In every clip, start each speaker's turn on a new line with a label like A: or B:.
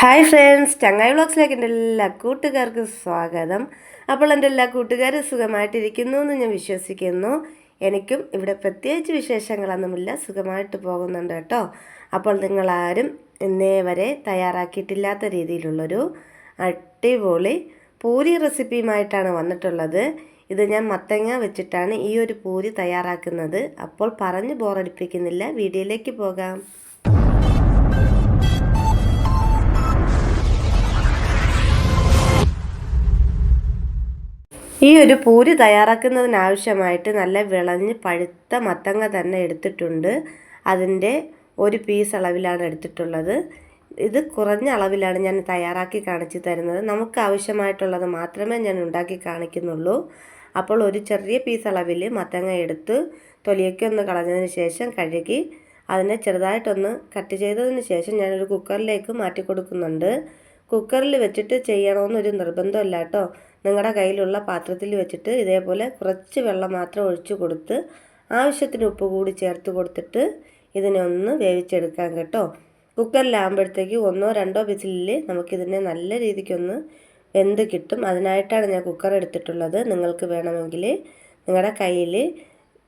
A: Hi friends ചങ്ങായി വ്ളോഗ്സിലേക്ക് എന്റെ എല്ലാ കൂട്ടുകാർക്കും സ്വാഗതം. അപ്പോൾ എന്റെ എല്ലാ കൂട്ടുകാരും സുഖമായിട്ടിരിക്കുന്നു എന്ന് ഞാൻ വിശ്വസിക്കുന്നു. എനിക്കും ഇവിടെ പ്രത്യേകിച്ച് വിശേഷങ്ങളൊന്നുമില്ല സുഖമായിട്ട് പോകുന്നുണ്ട് കേട്ടോ. അപ്പോൾ നിങ്ങളാരും ഇന്നേ വരെ തയ്യാറാക്കിയിട്ടില്ലാത്ത രീതിയിലുള്ളൊരു അടിപൊളി പൂരി റെസിപ്പിയുമായിട്ടാണ് വന്നിട്ടുള്ളത്. ഇത് ഞാൻ മത്തങ്ങ വെച്ചിട്ടാണ് ഈ ഒരു പൂരി തയ്യാറാക്കുന്നത്. അപ്പോൾ പറഞ്ഞ് ബോറടിപ്പിക്കുന്നില്ല വീഡിയോയിലേക്ക് പോകാം. ഈ ഒരു പൂരി തയ്യാറാക്കുന്നതിനാവശ്യമായിട്ട് നല്ല വിളഞ്ഞ് പഴുത്ത മത്തങ്ങ തന്നെ എടുത്തിട്ടുണ്ട്. അതിന്റെ ഒരു പീസ് അളവിലാണ് എടുത്തിട്ടുള്ളത്. ഇത് കുറഞ്ഞ അളവിലാണ് ഞാൻ തയ്യാറാക്കി കാണിച്ചു തരുന്നത്. നമുക്ക് ആവശ്യമായിട്ടുള്ളത് മാത്രമേ ഞാൻ ഉണ്ടാക്കി കാണിക്കുന്നുള്ളൂ. അപ്പോൾ ഒരു ചെറിയ പീസ് അളവിൽ മത്തങ്ങ എടുത്ത് തൊലിയൊക്കെ ഒന്ന് കളഞ്ഞതിന് ശേഷം കഴുകി അതിനെ ചെറുതായിട്ടൊന്ന് കട്ട് ചെയ്തതിന് ശേഷം ഞാനൊരു കുക്കറിലേക്ക് മാറ്റി കൊടുക്കുന്നുണ്ട് കുക്കറിൽ വെച്ചിട്ട് ചെയ്യണമെന്നൊരു നിർബന്ധമില്ല കേട്ടോ. നിങ്ങളുടെ കയ്യിലുള്ള പാത്രത്തിൽ വെച്ചിട്ട് ഇതേപോലെ കുറച്ച് വെള്ളം മാത്രം ഒഴിച്ചു കൊടുത്ത് ആവശ്യത്തിന് ഉപ്പ് കൂടി ചേർത്ത് കൊടുത്തിട്ട് ഇതിനെ ഒന്ന് വേവിച്ചെടുക്കാം കേട്ടോ. കുക്കറിലാകുമ്പോഴത്തേക്ക് ഒന്നോ രണ്ടോ വിസിലിൽ നമുക്കിതിനെ നല്ല രീതിക്കൊന്ന് വെന്ത് കിട്ടും. അതിനായിട്ടാണ് ഞാൻ കുക്കർ എടുത്തിട്ടുള്ളത്. നിങ്ങൾക്ക് വേണമെങ്കിൽ നിങ്ങളുടെ കയ്യിൽ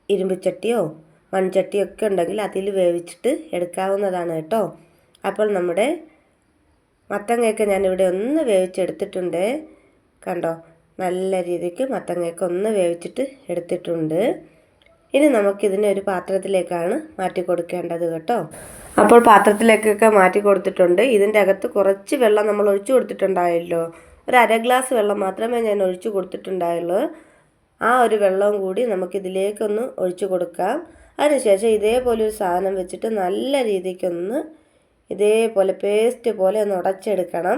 A: ഇരുമ്പുചട്ടിയോ മൺചട്ടിയോ ഒക്കെ ഉണ്ടെങ്കിൽ അതിൽ വേവിച്ചിട്ട് എടുക്കാവുന്നതാണ് കേട്ടോ. അപ്പോൾ നമ്മുടെ മത്തങ്ങയൊക്കെ ഞാനിവിടെ ഒന്ന് വേവിച്ചെടുത്തിട്ടുണ്ട്. കണ്ടോ? നല്ല രീതിക്ക് മത്തങ്ങയൊക്കെ ഒന്ന് വേവിച്ചിട്ട് എടുത്തിട്ടുണ്ട്. ഇനി നമുക്കിതിനെ ഒരു പാത്രത്തിലേക്കാണ് മാറ്റി കൊടുക്കേണ്ടത് കേട്ടോ. അപ്പോൾ പാത്രത്തിലേക്കൊക്കെ മാറ്റി കൊടുത്തിട്ടുണ്ട്. ഇതിന്റെ അകത്ത് കുറച്ച് വെള്ളം നമ്മൾ ഒഴിച്ചു കൊടുത്തിട്ടുണ്ടായല്ലോ. ഒരു അര ഗ്ലാസ് വെള്ളം മാത്രമേ ഞാൻ ഒഴിച്ചു കൊടുത്തിട്ടുണ്ടായുള്ളൂ. ആ ഒരു വെള്ളവും കൂടി നമുക്കിതിലേക്കൊന്ന് ഒഴിച്ചു കൊടുക്കാം. അതിനുശേഷം ഇതേപോലെ ഒരു സാധനം വെച്ചിട്ട് നല്ല രീതിക്കൊന്ന് ഇതേപോലെ പേസ്റ്റ് പോലെ ഒന്ന് ഉടച്ചെടുക്കണം.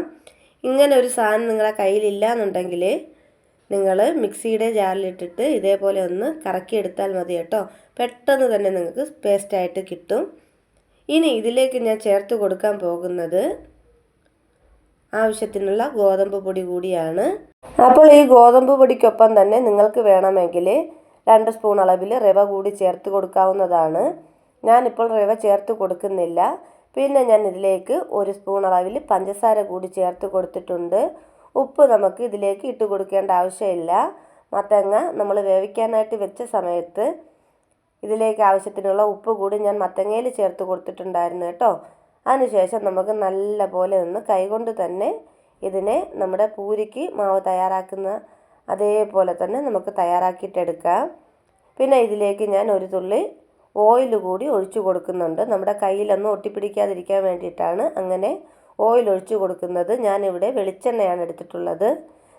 A: ഇങ്ങനെ ഒരു സാധനം നിങ്ങളെ കയ്യിലില്ല എന്നുണ്ടെങ്കിൽ നിങ്ങൾ മിക്സിയുടെ ജാറിലിട്ടിട്ട് ഇതേപോലെ ഒന്ന് കറക്കിയെടുത്താൽ മതി കേട്ടോ. പെട്ടെന്ന് തന്നെ നിങ്ങൾക്ക് പേസ്റ്റായിട്ട് കിട്ടും. ഇനി ഇതിലേക്ക് ഞാൻ ചേർത്ത് കൊടുക്കാൻ പോകുന്നത് ആവശ്യത്തിനുള്ള ഗോതമ്പ് പൊടി കൂടിയാണ്. അപ്പോൾ ഈ ഗോതമ്പ് പൊടിക്കൊപ്പം തന്നെ നിങ്ങൾക്ക് വേണമെങ്കിൽ രണ്ട് സ്പൂൺ അളവിൽ റവ കൂടി ചേർത്ത് കൊടുക്കാവുന്നതാണ്. ഞാനിപ്പോൾ റവ ചേർത്ത് കൊടുക്കുന്നില്ല. പിന്നെ ഞാൻ ഇതിലേക്ക് ഒരു സ്പൂൺ അളവിൽ പഞ്ചസാര കൂടി ചേർത്ത് കൊടുത്തിട്ടുണ്ട്. ഉപ്പ് നമുക്ക് ഇതിലേക്ക് ഇട്ട് കൊടുക്കേണ്ട ആവശ്യമില്ല. മത്തങ്ങ നമ്മൾ വേവിക്കാനായിട്ട് വെച്ച സമയത്ത് ഇതിലേക്ക് ആവശ്യത്തിനുള്ള ഉപ്പ് കൂടി ഞാൻ മത്തങ്ങയിൽ ചേർത്ത് കൊടുത്തിട്ടുണ്ടായിരുന്നു കേട്ടോ. അതിനുശേഷം നമുക്ക് നല്ല പോലെ ഒന്ന് കൈകൊണ്ട് തന്നെ ഇതിനെ നമ്മുടെ പൂരിക്ക് മാവ് തയ്യാറാക്കുന്ന അതേപോലെ തന്നെ നമുക്ക് തയ്യാറാക്കിയിട്ടെടുക്കാം. പിന്നെ ഇതിലേക്ക് ഞാൻ ഒരു തുള്ളി ഓയിൽ കൂടി ഒഴിച്ചു കൊടുക്കുന്നുണ്ട്. നമ്മുടെ കയ്യിലൊന്നും ഒട്ടിപ്പിടിക്കാതിരിക്കാൻ വേണ്ടിയിട്ടാണ് അങ്ങനെ ഓയിൽ ഒഴിച്ചു കൊടുക്കുന്നത്. ഞാനിവിടെ വെളിച്ചെണ്ണയാണ് എടുത്തിട്ടുള്ളത്.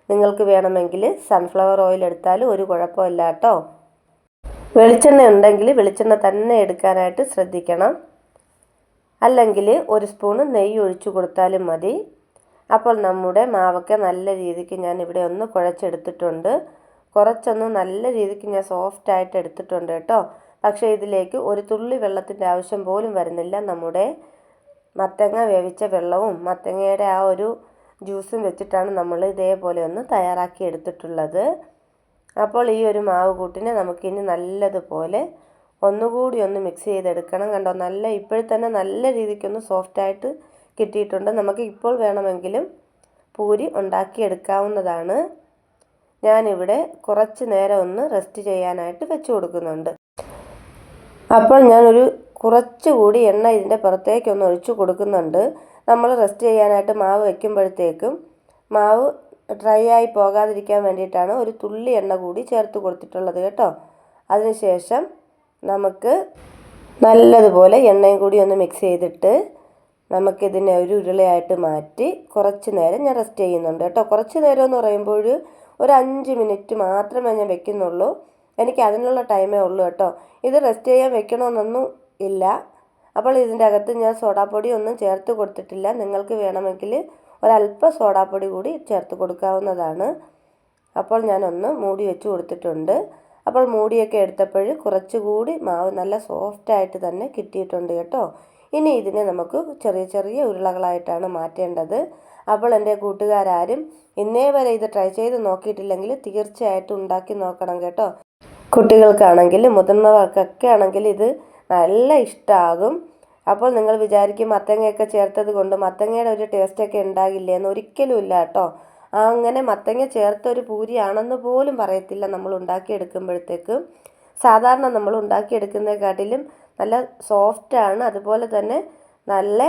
A: നിങ്ങൾക്ക് വേണമെങ്കിൽ സൺഫ്ലവർ ഓയിൽ എടുത്താലും ഒരു കുഴപ്പമില്ല കേട്ടോ. വെളിച്ചെണ്ണ ഉണ്ടെങ്കിൽ വെളിച്ചെണ്ണ തന്നെ എടുക്കാനായിട്ട് ശ്രദ്ധിക്കണം. അല്ലെങ്കിൽ ഒരു സ്പൂണ് നെയ്യ് ഒഴിച്ചു കൊടുത്താലും മതി. അപ്പോൾ നമ്മുടെ മാവൊക്കെ നല്ല രീതിക്ക് ഞാൻ ഇവിടെ ഒന്ന് കുഴച്ചെടുത്തിട്ടുണ്ട്. കുറച്ചൊന്ന് നല്ല രീതിക്ക് ഞാൻ സോഫ്റ്റായിട്ട് എടുത്തിട്ടുണ്ട് കേട്ടോ. പക്ഷേ ഇതിലേക്ക് ഒരു തുള്ളി വെള്ളത്തിന്റെ ആവശ്യം പോലും വരുന്നില്ല. നമ്മുടെ മത്തങ്ങ വേവിച്ച വെള്ളവും മത്തങ്ങയുടെ ആ ഒരു ജ്യൂസും വെച്ചിട്ടാണ് നമ്മൾ ഇതേപോലെ ഒന്ന് തയ്യാറാക്കി എടുത്തിട്ടുള്ളത്. അപ്പോൾ ഈ ഒരു മാവ് കൂട്ടിനെ നമുക്കിനി നല്ലതുപോലെ ഒന്നുകൂടി ഒന്ന് മിക്സ് ചെയ്തെടുക്കണം. കണ്ടോ? നല്ല ഇപ്പോഴും തന്നെ നല്ല രീതിക്കൊന്ന് സോഫ്റ്റായിട്ട് കിട്ടിയിട്ടുണ്ട്. നമുക്ക് ഇപ്പോൾ വേണമെങ്കിലും പൂരി ഉണ്ടാക്കിയെടുക്കാവുന്നതാണ്. ഞാനിവിടെ കുറച്ച് നേരം ഒന്ന് റെസ്റ്റ് ചെയ്യാനായിട്ട് വെച്ചു കൊടുക്കുന്നുണ്ട്. അപ്പോൾ ഞാനൊരു കുറച്ചുകൂടി എണ്ണ ഇതിന്റെ പുറത്തേക്കൊന്ന് ഒഴിച്ചു കൊടുക്കുന്നുണ്ട്. നമ്മൾ റെസ്റ്റ് ചെയ്യാനായിട്ട് മാവ് വയ്ക്കുമ്പോഴത്തേക്കും മാവ് ഡ്രൈ ആയി പോകാതിരിക്കാൻ വേണ്ടിയിട്ടാണ് ഒരു തുള്ളി എണ്ണ കൂടി ചേർത്ത് കൊടുത്തിട്ടുള്ളത് കേട്ടോ. അതിനുശേഷം നമുക്ക് നല്ലതുപോലെ എണ്ണയും കൂടി ഒന്ന് മിക്സ് ചെയ്തിട്ട് നമുക്കിതിനെ ഒരു ഉരുളയായിട്ട് മാറ്റി കുറച്ച് നേരം ഞാൻ റെസ്റ്റ് ചെയ്യുന്നുണ്ട് കേട്ടോ. കുറച്ച് നേരം എന്ന് പറയുമ്പോൾ ഒരു അഞ്ച് മിനിറ്റ് മാത്രമേ ഞാൻ വെക്കുന്നുള്ളൂ. എനിക്ക് അതിനുള്ള ടൈമേ ഉള്ളൂ കേട്ടോ. ഇത് റെസ്റ്റ് ചെയ്യാൻ വെക്കണമെന്നൊന്നും ഇല്ല. അപ്പോൾ ഇതിന്റെ അകത്ത് ഞാൻ സോഡാപ്പൊടി ഒന്നും ചേർത്ത് കൊടുത്തിട്ടില്ല. നിങ്ങൾക്ക് വേണമെങ്കിൽ ഒരല്പം സോഡാപ്പൊടി കൂടി ചേർത്ത് കൊടുക്കാവുന്നതാണ്. അപ്പോൾ ഞാനൊന്ന് മൂടി വെച്ച് കൊടുത്തിട്ടുണ്ട്. അപ്പോൾ മൂടിയൊക്കെ എടുത്തപ്പോൾ കുറച്ചുകൂടി മാവ് നല്ല സോഫ്റ്റായിട്ട് തന്നെ കിട്ടിയിട്ടുണ്ട് കേട്ടോ. ഇനി ഇതിനെ നമുക്ക് ചെറിയ ചെറിയ ഉരുളകളായിട്ടാണ് മാറ്റേണ്ടത്. അപ്പോൾ എന്റെ കൂട്ടുകാരും ഇന്നേ വരെ ഇത് ട്രൈ ചെയ്ത് നോക്കിയിട്ടില്ലെങ്കിൽ തീർച്ചയായിട്ടും ഉണ്ടാക്കി നോക്കണം കേട്ടോ. കുട്ടികൾക്കാണെങ്കിലും മുതിർന്നവർക്കൊക്കെ ആണെങ്കിൽ ഇത് നല്ല ഇഷ്ടമാകും അപ്പോൾ നിങ്ങൾ വിചാരിക്കും മത്തങ്ങയൊക്കെ ചേർത്തത് കൊണ്ട് മത്തങ്ങയുടെ ഒരു ടേസ്റ്റൊക്കെ ഉണ്ടാകില്ലേ എന്ന് ഒരിക്കലും ഇല്ല കേട്ടോ. അങ്ങനെ മത്തങ്ങ ചേർത്ത ഒരു പൂരിയാണെന്ന് പോലും പറയത്തില്ല നമ്മൾ ഉണ്ടാക്കിയെടുക്കുമ്പോഴത്തേക്കും. സാധാരണ നമ്മൾ ഉണ്ടാക്കിയെടുക്കുന്നതിനെക്കാട്ടിലും നല്ല സോഫ്റ്റാണ് അതുപോലെ തന്നെ നല്ല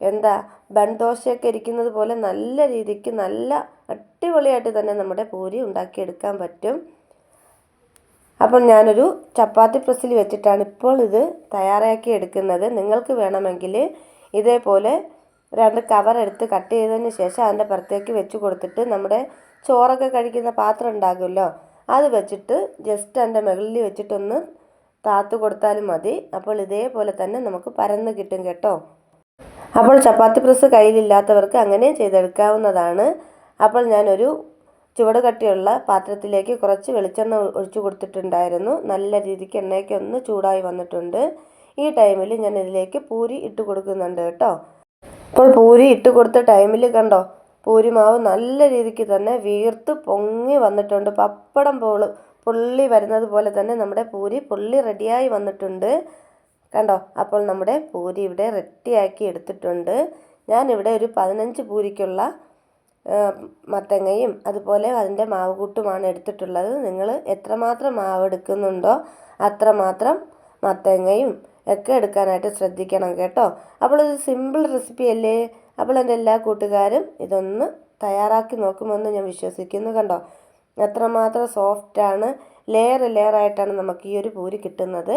A: എന്താ ബൺ ദോശയൊക്കെ ഇരിക്കുന്നത് പോലെ നല്ല രീതിക്ക് നല്ല അടിപൊളിയായിട്ട് തന്നെ നമ്മുടെ പൂരി ഉണ്ടാക്കിയെടുക്കാൻ പറ്റും. അപ്പോൾ ഞാനൊരു ചപ്പാത്തി പ്രസ്സിൽ വെച്ചിട്ടാണ് ഇപ്പോൾ ഇത് തയ്യാറാക്കി എടുക്കുന്നത്. നിങ്ങൾക്ക് വേണമെങ്കിൽ ഇതേപോലെ രണ്ട് കവർ എടുത്ത് കട്ട് ചെയ്തതിന് ശേഷം അതിന്റെ പുറത്തേക്ക് വെച്ച് കൊടുത്തിട്ട് നമ്മുടെ ചോറൊക്കെ കഴിക്കുന്ന പാത്രം ഉണ്ടാകുമല്ലോ അത് വെച്ചിട്ട് ജസ്റ്റ് അതിന്റെ മുകളിൽ വെച്ചിട്ടൊന്ന് താത്തു കൊടുത്താലും മതി. അപ്പോൾ ഇതേപോലെ തന്നെ നമുക്ക് പരന്ന് കിട്ടും കേട്ടോ. അപ്പോൾ ചപ്പാത്തി പ്രസ് കയ്യിലില്ലാത്തവർക്ക് അങ്ങനെ ചെയ്തെടുക്കാവുന്നതാണ്. അപ്പോൾ ഞാനൊരു ചുവട് കട്ടിയുള്ള പാത്രത്തിലേക്ക് കുറച്ച് വെളിച്ചെണ്ണ ഒഴിച്ചു കൊടുത്തിട്ടുണ്ടായിരുന്നു. നല്ല രീതിക്ക് എണ്ണയൊക്കെ ഒന്ന് ചൂടായി വന്നിട്ടുണ്ട്. ഈ ടൈമിൽ ഞാൻ ഇതിലേക്ക് പൂരി ഇട്ട് കൊടുക്കുന്നുണ്ട് കേട്ടോ. അപ്പോൾ പൂരി ഇട്ട് കൊടുത്ത ടൈമിൽ കണ്ടോ പൂരി മാവ് നല്ല രീതിക്ക് തന്നെ വീർത്ത് പൊങ്ങി വന്നിട്ടുണ്ട്. പപ്പടം പോൾ പുള്ളി വരുന്നത് പോലെ തന്നെ നമ്മുടെ പൂരി പുള്ളി റെഡിയായി വന്നിട്ടുണ്ട്. കണ്ടോ? അപ്പോൾ നമ്മുടെ പൂരി ഇവിടെ റെഡിയാക്കി എടുത്തിട്ടുണ്ട്. ഞാനിവിടെ ഒരു പതിനഞ്ച് പൂരിക്കുള്ള മത്തങ്ങയും അതുപോലെ അതിന്റെ മാവ് കൂട്ടുമാണ് എടുത്തിട്ടുള്ളത്. നിങ്ങൾ എത്രമാത്രം മാവ് എടുക്കുന്നുണ്ടോ അത്രമാത്രം മത്തങ്ങയും ഒക്കെ എടുക്കാനായിട്ട് ശ്രദ്ധിക്കണം കേട്ടോ. അപ്പോൾ ഇത് സിമ്പിൾ റെസിപ്പി അല്ലേ? അപ്പോൾ എന്റെ എല്ലാ കൂട്ടുകാരും ഇതൊന്ന് തയ്യാറാക്കി നോക്കുമെന്ന് ഞാൻ വിശ്വസിക്കുന്നു കണ്ടോ. എത്രമാത്രം സോഫ്റ്റാണ് ലെയർ ആയിട്ടാണ് നമുക്ക് ഈ ഒരു പൂരി കിട്ടുന്നത്.